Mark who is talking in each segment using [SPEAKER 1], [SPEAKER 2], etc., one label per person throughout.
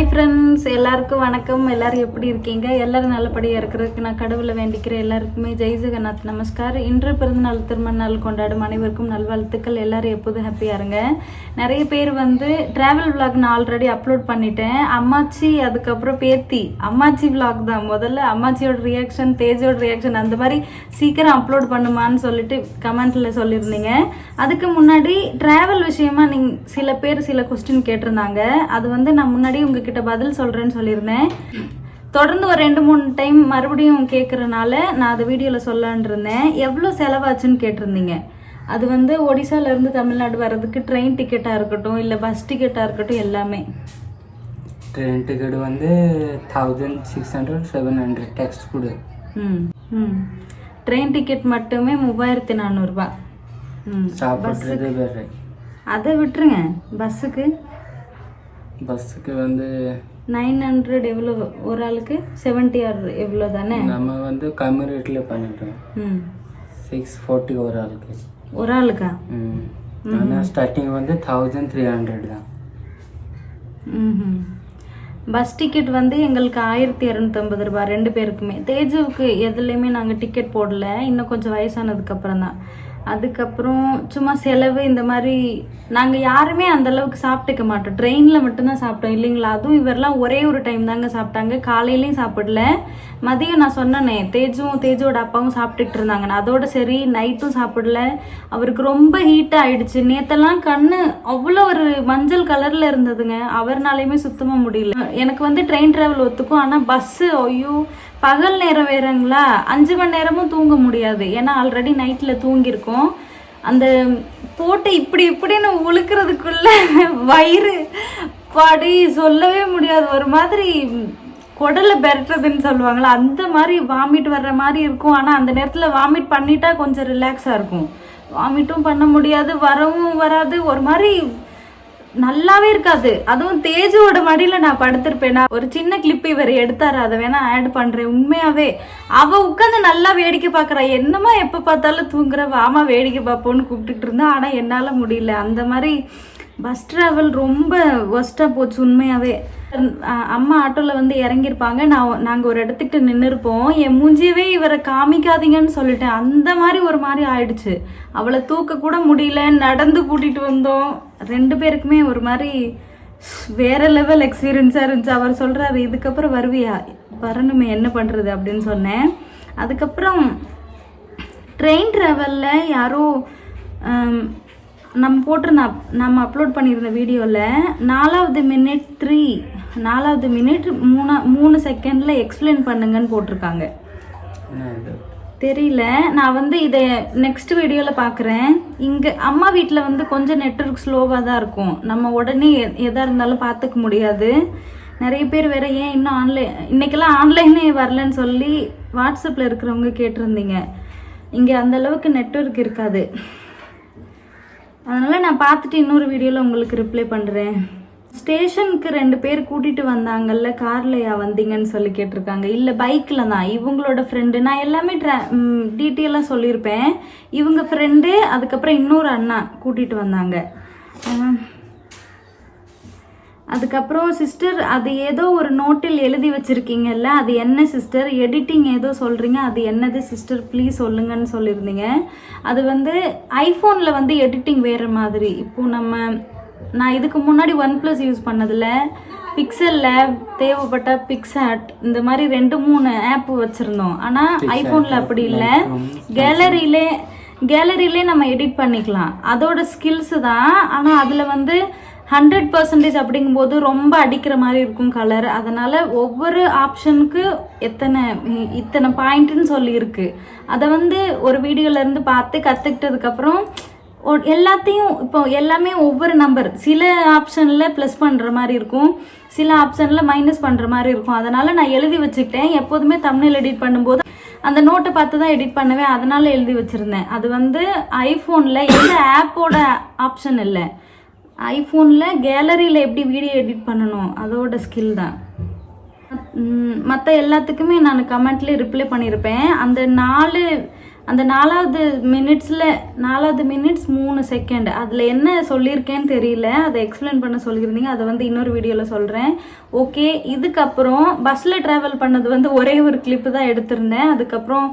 [SPEAKER 1] Hi friends எல்லாருக்கும் வணக்கம். எல்லாரும் எப்படி இருக்கீங்க? எல்லாரும் நல்லபடியாக இருக்கிறதுக்கு நான் கடவுளை வேண்டிக்கிற எல்லாருக்குமே ஜெய் ஜெகநாத் நமஸ்கார் இன்று பிறந்தநாள் திருமண நாள் கொண்டாடும் அனைவருக்கும் நல்வாழ்த்துக்கள். எல்லாரும் எப்போதும் ஹாப்பியாக இருங்க. நிறைய பேர் வந்து ட்ராவல் விளாக் நான் ஆல்ரெடி அப்லோட் பண்ணிட்டேன். அம்மாச்சி அதுக்கப்புறம் பேத்தி. அம்மாச்சி விளாக் தான். முதல்ல அம்மாச்சியோட ரியாக்ஷன் தேஜோட ரியாக்ஷன் அந்த மாதிரி சீக்கிரம் அப்லோட் பண்ணுமான்னு சொல்லிட்டு கமெண்ட்ல சொல்லியிருந்தீங்க. அதுக்கு முன்னாடி டிராவல் விஷயமா நீங்க சில பேர் சில கொஸ்டின் கேட்டிருந்தாங்க. அது வந்து நான் முன்னாடி உங்ககிட்ட பதில் சொல்றேன்னு சொல்லியிருந்தேன். தொடர்ந்து ஒரு ரெண்டு மூணு டைம் மறுபடியும் கேட்கறனால நான் அதை வீடியோவில் சொல்லலான் இருந்தேன். எவ்வளோ செலவாச்சுன்னு கேட்டிருந்தீங்க? அது வந்து ஒடிசால இருந்து தமிழ்நாடு வர்றதுக்கு ட்ரெயின் டிக்கெட்டாக இருக்கட்டும் இல்லை பஸ் டிக்கெட்டாக இருக்கட்டும் எல்லாமே.
[SPEAKER 2] ட்ரெயின் டிக்கெட் வந்து thousand six hundred seven hundred text கொடு.
[SPEAKER 1] ம் ம். ட்ரெயின் டிக்கெட் மட்டுமே மூவாயிரத்தி நானூறுரூபா ம்
[SPEAKER 2] வேறு
[SPEAKER 1] அதை விட்டுருங்க. பஸ்ஸுக்கு
[SPEAKER 2] பஸ்ஸுக்கு வந்து
[SPEAKER 1] நைன் ஹண்ட்ரட் எவ்வளோ ஒரு ஆளுக்கு? செவன்ட்டி ஆர் எவ்வளோ தானே?
[SPEAKER 2] நம்ம வந்து கம்மி ரேட்டில் பண்ணிட்டோம்.
[SPEAKER 1] ம்.
[SPEAKER 2] சிக்ஸ் ஃபோர்ட்டி ஒரு ஆளுக்கு.
[SPEAKER 1] ஒரு ஆளுக்கா?
[SPEAKER 2] ம். ஆனால் ஸ்டார்டிங் வந்து தௌசண்ட் த்ரீ ஹண்ட்ரட் தான்.
[SPEAKER 1] ம் பஸ் டிக்கெட் வந்து எங்களுக்கு ஆயிரத்தி இரநூத்தம்பது ரூபாய் ரெண்டு பேருக்குமே. தேஜுவுக்கு எதுலேயுமே நாங்கள் டிக்கெட் போடல. இன்னும் கொஞ்சம் வயசானதுக்கு அப்புறம் தான் அதுக்கப்புறம் சும்மா செலவு இந்த மாதிரி நாங்கள் யாருமே அந்த அளவுக்கு சாப்பிட்டுக்க மாட்டோம். ட்ரெயினில் மட்டும்தான் சாப்பிட்டோம் இல்லைங்களா? அதுவும் இவரெல்லாம் ஒரே ஒரு டைம் தாங்க சாப்பிட்டாங்க. காலையிலையும் சாப்பிடல. மதியம் நான் சொன்னேனே தேஜும் தேஜோட அப்பாவும் சாப்பிட்டுட்டு இருந்தாங்கண்ணா அதோட சரி நைட்டும் சாப்பிடல. அவருக்கு ரொம்ப ஹீட் ஆயிடுச்சு. நேத்தெல்லாம் கண்ணு அவ்வளோ ஒரு மஞ்சள் கலரில் இருந்ததுங்க. அவர்னாலையுமே சுத்தமாக முடியல. எனக்கு வந்து ட்ரெயின் டிராவல் ஒத்துக்கும். ஆனால் பஸ்ஸு ஐயோ பகல் நேரம் வேறங்களா? அஞ்சு மணி நேரமும் தூங்க முடியாது. ஏன்னா ஆல்ரெடி நைட்டில் தூங்கியிருக்கோம். அந்த போட்டு இப்படி இப்படின்னு உழுக்கிறதுக்குள்ள வயிறு படி சொல்லவே முடியாது. ஒரு மாதிரி குடலை பெரட்டுறதுன்னு சொல்லுவாங்களா அந்த மாதிரி வாமிட் வர்ற மாதிரி இருக்கும். ஆனால் அந்த நேரத்தில் வாமிட் பண்ணிட்டா கொஞ்சம் ரிலாக்ஸாக இருக்கும். வாமிட்டும் பண்ண முடியாது வரவும் வராது. ஒரு மாதிரி நல்லாவே இருக்காது. அதுவும் தேஜுவோட மடியில நான் படுத்திருப்பேனா. ஒரு சின்ன கிளிப் இவர் எடுத்தாரு. அதை வேணா ஆட் பண்றேன். உண்மையாவே அவ உட்காந்து நல்லா வேடிக்கை பார்க்குறா. என்னமா எப்ப பார்த்தாலும் தூங்குற? வாமா வேடிக்கை பார்ப்போன்னு கூப்பிட்டுட்டு இருந்தா. ஆனா என்னால முடியல. அந்த மாதிரி பஸ் டிராவல் ரொம்ப ஒஸ்ட்டாக போச்சு உண்மையாவே. அம்மா ஆட்டோவில் வந்து இறங்கியிருப்பாங்க. நான் நாங்கள் ஒரு இடத்துக்கிட்ட நின்று இருப்போம் என் மூஞ்சியவே இவரை காமிக்காதீங்கன்னு சொல்லிட்டேன். அந்த மாதிரி ஒரு மாதிரி ஆயிடுச்சு. அவளை தூக்க கூட முடியல. நடந்து கூட்டிட்டு வந்தோம். ரெண்டு பேருக்குமே ஒரு மாதிரி வேற லெவல் எக்ஸ்பீரியன்ஸாக இருந்துச்சு. அவர் சொல்கிறாரு இதுக்கப்புறம் வருவியா? வரணுமே என்ன பண்ணுறது அப்படின்னு சொன்னேன். அதுக்கப்புறம் ட்ரெயின் ட்ராவலில் யாரோ நம்ம போட்டிருந்த அப்- நம்ம அப்லோட் பண்ணியிருந்த வீடியோவில் நாலாவது மினிட் த்ரீ நாலாவது மினிட் மூணா மூணு செகண்டில் எக்ஸ்பிளைன் பண்ணுங்கன்னு போட்டிருக்காங்க. தெரியல. நான் வந்து இதை நெக்ஸ்ட் வீடியோவில் பார்க்குறேன் இங்கே அம்மா வீட்டில் வந்து கொஞ்சம் நெட்ஒர்க் ஸ்லோவாக தான் இருக்கும். நம்ம உடனே எ- எதா இருந்தாலும் பார்த்துக்க முடியாது. நிறைய பேர் வேற ஏன் இன்னும் ஆன்லைன் இன்னைக்கெல்லாம் ஆன்லைனே வரலன்னு சொல்லி வாட்ஸ்அப்பில் இருக்கிறவங்க கேட்டிருந்தீங்க. இங்கே அந்த அளவுக்கு நெட்ஒர்க் இருக்காது. அதனால் நான் பார்த்துட்டு இன்னொரு வீடியோவில் உங்களுக்கு ரிப்ளை பண்ணுறேன் ஸ்டேஷனுக்கு ரெண்டு பேர் கூட்டிகிட்டு வந்தாங்கல்ல கார்லையா வந்தீங்கன்னு சொல்லி கேட்டிருக்காங்க. இல்லை பைக்கில் தான். இவங்களோட ஃப்ரெண்டு நான் எல்லாமே ட்ரா டீட்டெயிலாக சொல்லியிருப்பேன். இவங்க ஃப்ரெண்டு அதுக்கப்புறம் இன்னொரு அண்ணா கூட்டிகிட்டு வந்தாங்க. அதுக்கப்புறம் சிஸ்டர் அது ஏதோ ஒரு நோட்டில் எழுதி வச்சிருக்கீங்கல்ல அது என்ன சிஸ்டர் எடிட்டிங் ஏதோ சொல்கிறீங்க அது என்னது சிஸ்டர் ப்ளீஸ் சொல்லுங்கன்னு சொல்லியிருந்தீங்க. அது வந்து ஐஃபோனில் வந்து எடிட்டிங் வேறு மாதிரி. இப்போ நம்ம நான் இதுக்கு முன்னாடி ஒன் ப்ளஸ் யூஸ் பண்ணதில் பிக்சலில் தேவைப்பட்ட பிக்சாட் இந்த மாதிரி ரெண்டு மூணு ஆப் வச்சுருந்தோம். ஆனால் ஐஃபோனில் அப்படி இல்லை. கேலரியிலே கேலரியிலே நம்ம எடிட் பண்ணிக்கலாம். அதோட ஸ்கில்ஸு தான் ஆனால் அதில் வந்து ஹண்ட்ரட் பர்சன்டேஜ் அப்படிங்கும்போது ரொம்ப அடிக்கிற மாதிரி இருக்கும் கலர் அதனால் ஒவ்வொரு ஆப்ஷனுக்கு எத்தனை இத்தனை பாயிண்ட்டுன்னு சொல்லியிருக்கு. அதை வந்து ஒரு வீடியோலேருந்து பார்த்து கற்றுக்கிட்டதுக்கப்புறம் எல்லாத்தையும் இப்போ எல்லாமே ஒவ்வொரு நம்பர் சில ஆப்ஷனில் ப்ளஸ் பண்ணுற மாதிரி இருக்கும். சில ஆப்ஷனில் மைனஸ் பண்ணுற மாதிரி இருக்கும். அதனால் நான் எழுதி வச்சுக்கிட்டேன். எப்போதுமே தமிழில் எடிட் பண்ணும்போது அந்த நோட்டை பார்த்து தான் எடிட் பண்ணுவேன். அதனால் எழுதி வச்சுருந்தேன். அது வந்து ஐஃபோனில் எந்த ஆப்போட ஆப்ஷன் இல்லை. ஐஃபோனில் கேலரியில் எப்படி வீடியோ எடிட் பண்ணணும்? அதோட ஸ்கில் தான். மற்ற எல்லாத்துக்குமே நான் கமெண்ட்லேயே ரிப்ளை பண்ணியிருப்பேன் அந்த நாலு அந்த நாலாவது மினிட்ஸில் நாலாவது மினிட்ஸ் மூணு செகண்ட் அதில் என்ன சொல்லியிருக்கேன்னு தெரியல. அதை எக்ஸ்பிளைன் பண்ண சொல்லியிருந்தீங்க. அதை வந்து இன்னொரு வீடியோவில் சொல்கிறேன் ஓகே இதுக்கப்புறம் பஸ்ஸில் ட்ராவல் பண்ணது வந்து ஒரே ஒரு கிளிப்பு தான் எடுத்திருந்தேன். அதுக்கப்புறம்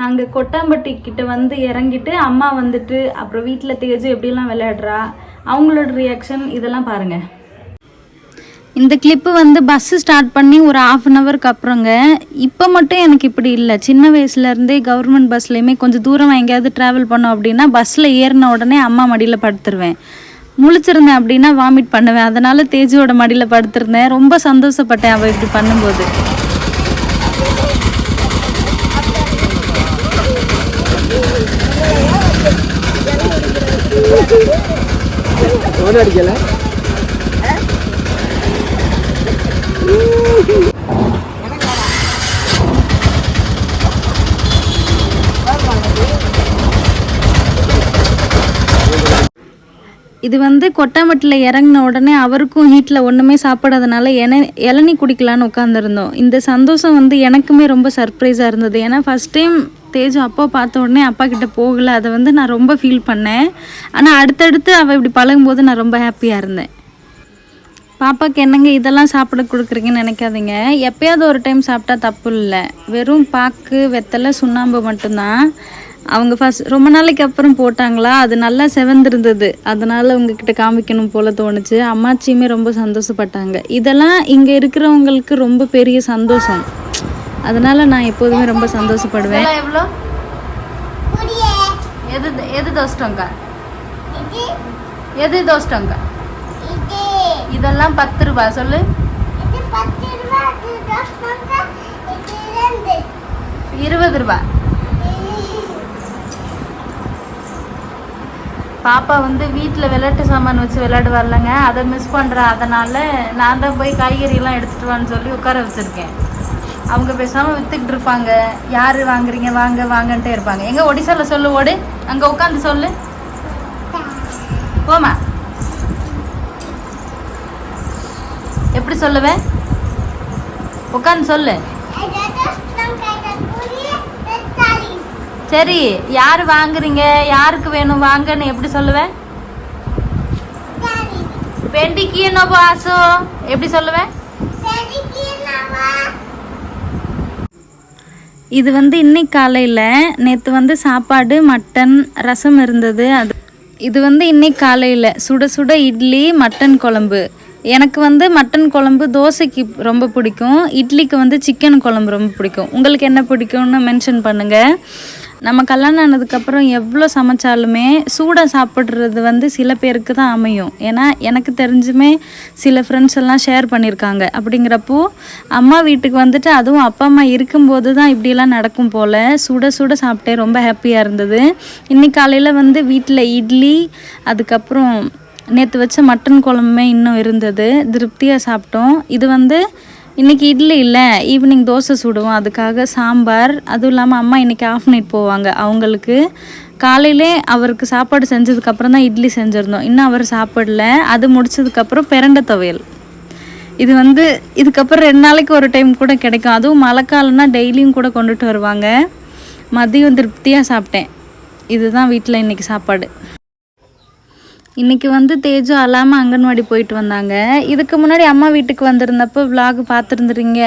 [SPEAKER 1] நாங்கள் கொட்டாம்பட்டி கிட்ட வந்து இறங்கிட்டு அம்மா வந்துட்டு அப்புறம் வீட்டில் தேஜு எப்படிலாம் விளையாடுறா? அவங்களோட ரியாக்ஷன் இதெல்லாம் பாருங்கள் இந்த கிளிப்பு வந்து பஸ்ஸு ஸ்டார்ட் பண்ணி ஒரு ஆஃப் அன் ஹவருக்கு அப்புறங்க இப்போ மட்டும் எனக்கு இப்படி இல்லை சின்ன வயசுலேருந்தே கவர்மெண்ட் பஸ்லேயுமே கொஞ்சம் தூரம் எங்கேயாவது ட்ராவல் பண்ணோம் அப்படின்னா பஸ்ஸில் ஏறின உடனே அம்மா மடியில் படுத்துருவேன் முழிச்சிருந்தேன் அப்படின்னா வாமிட் பண்ணுவேன் அதனால தேஜுவோட மடியில் படுத்திருந்தேன் ரொம்ப சந்தோஷப்பட்டேன் அவள் இப்படி பண்ணும்போது
[SPEAKER 2] அடிக்கல
[SPEAKER 1] இது வந்து கொட்டாம்பட்டியில் இறங்கின உடனே அவருக்கும் ஹீட்டில் ஒன்றுமே சாப்பிடாதனால என இளநீ குடிக்கலான்னு உட்காந்துருந்தோம் இந்த சந்தோஷம் வந்து எனக்குமே ரொம்ப சர்ப்ரைஸாக இருந்தது. ஏன்னா ஃபஸ்ட் டைம் தேஜு அப்பா பார்த்த உடனே அப்பா கிட்ட போகல. அதை வந்து நான் ரொம்ப ஃபீல் பண்ணேன். ஆனால் அடுத்தடுத்து அவள் இப்படி பழகும்போது நான் ரொம்ப ஹாப்பியாக இருந்தேன். பாப்பாவுக்கு என்னங்க இதெல்லாம் சாப்பிட கொடுக்குறீங்கன்னு நினைக்காதீங்க. எப்பயாவது ஒரு டைம் சாப்பிட்டா தப்பு இல்லை. வெறும் பாக்கு வெத்தலை சுண்ணாம்பு மட்டும்தான். அவங்க ஃபஸ்ட் ரொம்ப நாளைக்கு அப்புறம் போட்டாங்களா? அது நல்லா செவந்திருந்தது. அதனால் உங்ககிட்ட காமிக்கணும் போல தோணுச்சு. அம்மாச்சியுமே ரொம்ப சந்தோஷப்பட்டாங்க. இதெல்லாம் இங்கே இருக்கிறவங்களுக்கு ரொம்ப பெரிய சந்தோஷம். அதனால நான் எப்போதுமே ரொம்ப சந்தோஷப்படுவேன். எவ்வளோ? எது எது தோஸ்டங்க எது தோஸ்டங்க இதெல்லாம் பத்து ரூபாய் சொல்லு. இருபது ரூபாய் பாப்பா வந்து வீட்டில் விளையாட்டு சாமான் வச்சு விளையாடு வரலங்க அதை மிஸ் பண்ணுறா அதனால் நான் தான் போய் காய்கறியெல்லாம் எடுத்துகிட்டு வான்னு சொல்லி உட்கார வச்சுருக்கேன். அவங்க பேசாமல் விற்றுக்கிட்டு இருப்பாங்க யார் வாங்குறீங்க? வாங்க வாங்கன்ட்டே இருப்பாங்க. எங்கே ஒடிசால சொல்லு ஓடு. அங்கே உட்காந்து சொல்லு. போமா எப்படி சொல்லுவேன் உட்காந்து சொல்லு. சரி யார் வாங்குறீங்க? யாருக்கு வேணும்? வாங்கன்னு எப்படி சொல்லுவேன் பெண்டிக்கு என்ன பாசோ எப்படி சொல்லுவேன் இது வந்து இன்னைக்கு காலையில் நேற்று வந்து சாப்பாடு மட்டன் ரசம் இருந்தது. அது இது வந்து இன்னைக்கு காலையில் சுட சுட இட்லி மட்டன் குழம்பு. எனக்கு வந்து மட்டன் குழம்பு தோசைக்கு ரொம்ப பிடிக்கும். இட்லிக்கு வந்து சிக்கன் குழம்பு ரொம்ப பிடிக்கும். உங்களுக்கு என்ன பிடிக்கும்னு மென்ஷன் பண்ணுங்கள் நம்ம கல்யாணம் ஆனதுக்கப்புறம் எவ்வளோ சமைச்சாலுமே சூடாக சாப்பிட்றது வந்து சில பேருக்கு தான் அமையும். ஏன்னா எனக்கு தெரிஞ்சுமே சில ஃப்ரெண்ட்ஸ் எல்லாம் ஷேர் பண்ணியிருக்காங்க அப்படிங்கிறப்போ அம்மா வீட்டுக்கு வந்துட்டு அதுவும் அப்பா அம்மா இருக்கும்போது தான் இப்படியெல்லாம் நடக்கும் போல் சுட சுட சாப்பிட்டே ரொம்ப ஹாப்பியாக இருந்தது. இன்னைக்கு காலையில் வந்து வீட்டில் இட்லி அதுக்கப்புறம் நேற்று வச்ச மட்டன் குழம்புமே இன்னும் இருந்தது. திருப்தியாக சாப்பிட்டோம். இது வந்து இன்றைக்கி இட்லி இல்லை ஈவினிங் தோசை சுடுவோம். அதுக்காக சாம்பார் அதுவும் இல்லாமல் அம்மா இன்றைக்கி ஆஃப் நைட் போவாங்க. அவங்களுக்கு காலையிலே அவருக்கு சாப்பாடு செஞ்சதுக்கப்புறம் தான் இட்லி செஞ்சுருந்தோம். இன்னும் அவர் சாப்பிடல. அது முடிச்சதுக்கப்புறம் பிறண்ட துவையல். இது வந்து இதுக்கப்புறம் ரெண்டு நாளைக்கு ஒரு டைம் கூட கிடைக்கும். அதுவும் மழைக்காலம்னா டெய்லியும் கூட கொண்டுட்டு வருவாங்க. மதியம் திருப்தியாக சாப்பிட்டேன். இதுதான் வீட்டில் இன்றைக்கி சாப்பாடு. இன்றைக்கி வந்து தேஜு அல்லாமல் அங்கன்வாடி போயிட்டு வந்தாங்க. இதுக்கு முன்னாடி அம்மா வீட்டுக்கு வந்திருந்தப்போ விலாக் பார்த்துருந்துறீங்க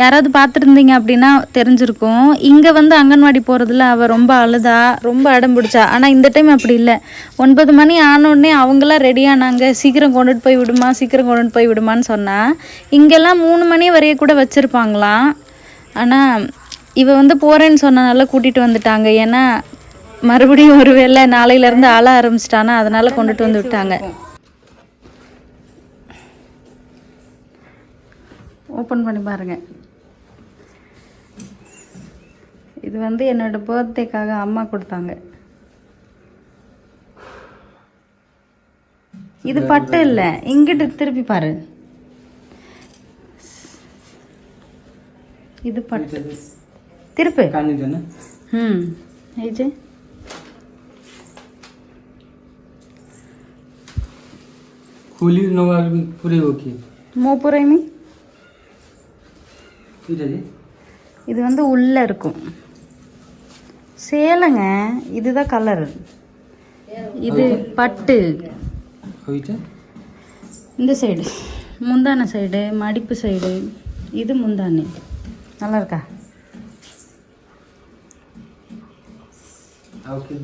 [SPEAKER 1] யாராவது பார்த்துருந்தீங்க அப்படின்னா தெரிஞ்சிருக்கும். இங்கே வந்து அங்கன்வாடி போகிறதுல அவள் ரொம்ப அழுதா ரொம்ப அடம் பிடிச்சா. ஆனால் இந்த டைம் அப்படி இல்லை. ஒன்பது மணி ஆனோடனே அவங்களாம் ரெடி ஆனாங்க. சீக்கிரம் கொண்டுட்டு போய் விடுமா சீக்கிரம் கொண்டுட்டு போய் விடுமான்னு சொன்னால் இங்கெல்லாம் மூணு மணி வரைய கூட வச்சுருப்பாங்களாம். ஆனால் இவ வந்து போகிறேன்னு சொன்னனால கூட்டிகிட்டு வந்துட்டாங்க. ஏன்னா மறுபடியும் ஒரு வேலை நாளையிலேருந்து ஆள ஆரம்பிச்சிட்டானா அதனால் கொண்டுட்டு வந்து விட்டாங்க. ஓப்பன் பண்ணி பாருங்கள் இது வந்து என்னோடய பர்த்டேக்காக அம்மா கொடுத்தாங்க. இது பட்டு இல்லை. இங்கிட்டு திருப்பி பாரு. இது பட்டு. திருப்பு.
[SPEAKER 2] ம். ஐஜய் ফুলি নবাল পুরাইব
[SPEAKER 1] কি?
[SPEAKER 2] மோ புரைமி
[SPEAKER 1] இது வந்து உள்ளே இருக்கும் சேலைங்க இதுதான் கலர் இது பட்டு இந்த சைடு முந்தான சைடு மடிப்பு சைடு இது முந்தானி நல்லா இருக்கா
[SPEAKER 2] ಅವಕ್ಕೆ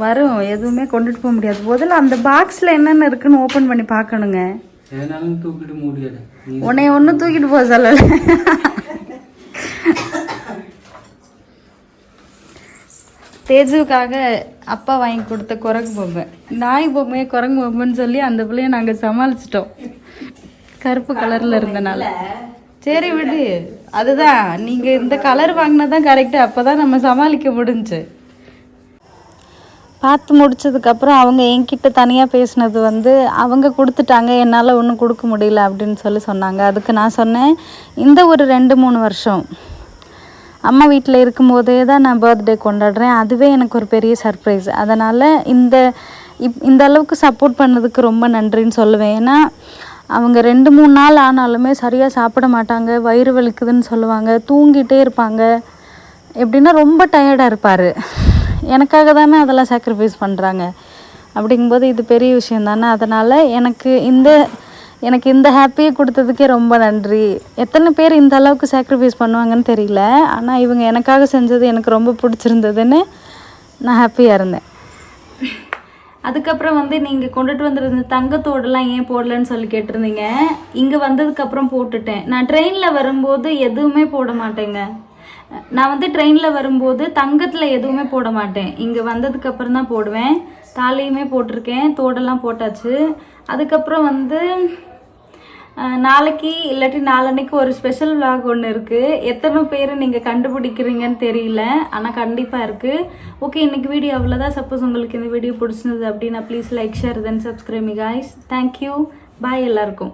[SPEAKER 1] வரும். எதுவுமே கொண்டுட்டு போக முடியாது. முதல்ல அந்த பாக்ஸில் என்னென்ன இருக்குன்னு ஓப்பன் பண்ணி பார்க்கணுங்க. உன்னை ஒன்றும் தூக்கிட்டு போக சொல்லலை. தேஜுவுக்காக அப்பா வாங்கி கொடுத்த குரங்கு பொம்மை. நாய் பொம்மையை குரங்கு பொம்மைன்னு சொல்லி அந்த பிள்ளைய நாங்கள் சமாளிச்சிட்டோம். கருப்பு கலரில் இருந்தனால. சரி விடு. அதுதான். நீங்கள் இந்த கலர் வாங்கினதான் கரெக்டு அப்போ தான் நம்ம சமாளிக்க முடிஞ்சுச்சு பார்த்து முடிச்சதுக்கப்புறம் அவங்க என்கிட்ட தனியாக பேசினது வந்து அவங்க கொடுத்துட்டாங்க என்னால் ஒன்றும் கொடுக்க முடியல அப்படின்னு சொல்லி சொன்னாங்க. அதுக்கு நான் சொன்னேன் இந்த ஒரு ரெண்டு மூணு வருஷம் அம்மா வீட்டில் இருக்கும்போதே தான் நான் பர்த்டே கொண்டாடுறேன். அதுவே எனக்கு ஒரு பெரிய சர்ப்ரைஸ் அதனால் இந்த இப் இந்த அளவுக்கு சப்போர்ட் பண்ணதுக்கு ரொம்ப நன்றின்னு சொல்லுவேன். ஏன்னா அவங்க ரெண்டு மூணு நாள் ஆனாலுமே சரியாக சாப்பிட மாட்டாங்க வயிறு வலிக்குதுன்னு சொல்லுவாங்க தூங்கிட்டே இருப்பாங்க. எப்படின்னா ரொம்ப டயர்டாக இருப்பார். எனக்காக தானே அதெல்லாம் சாக்ரிஃபைஸ் பண்ணுறாங்க அப்படிங்கும்போது இது பெரிய விஷயம் தானே. அதனால் எனக்கு இந்த எனக்கு இந்த ஹாப்பியை கொடுத்ததுக்கே ரொம்ப நன்றி. எத்தனை பேர் இந்த அளவுக்கு சாக்ரிஃபைஸ் பண்ணுவாங்கன்னு தெரியல. ஆனால் இவங்க எனக்காக செஞ்சது எனக்கு ரொம்ப பிடிச்சிருந்ததுன்னு நான் ஹாப்பியாக இருந்தேன். அதுக்கப்புறம் வந்து நீங்கள் கொண்டுட்டு வந்திருந்த தங்கத்தோடலாம் ஏன் போடலன்னு சொல்லி கேட்டிருந்தீங்க. இங்கே வந்ததுக்கப்புறம் போட்டுட்டேன். நான் ட்ரெயினில் வரும்போது எதுவுமே போட மாட்டேங்க. நான் வந்து ட்ரெயினில் வரும்போது தங்கத்தில் எதுவுமே போட மாட்டேன். இங்கே வந்ததுக்கப்புறம் தான் போடுவேன். தாலியுமே போட்டிருக்கேன். தோடெல்லாம் போட்டாச்சு. அதுக்கப்புறம் வந்து நாளைக்கு இல்லாட்டி நாளன்னைக்கு ஒரு ஸ்பெஷல் விளாக் ஒன்று இருக்குது எத்தனை பேர் நீங்கள் கண்டுபிடிக்கிறீங்கன்னு தெரியல. ஆனால் கண்டிப்பாக இருக்குது ஓகே இன்றைக்கி வீடியோ அவ்வளோதான் சப்போஸ் உங்களுக்கு இந்த வீடியோ பிடிச்சிருந்தது அப்படின்னா please like share then subscribing me guys thank you பாய் எல்லாருக்கும்.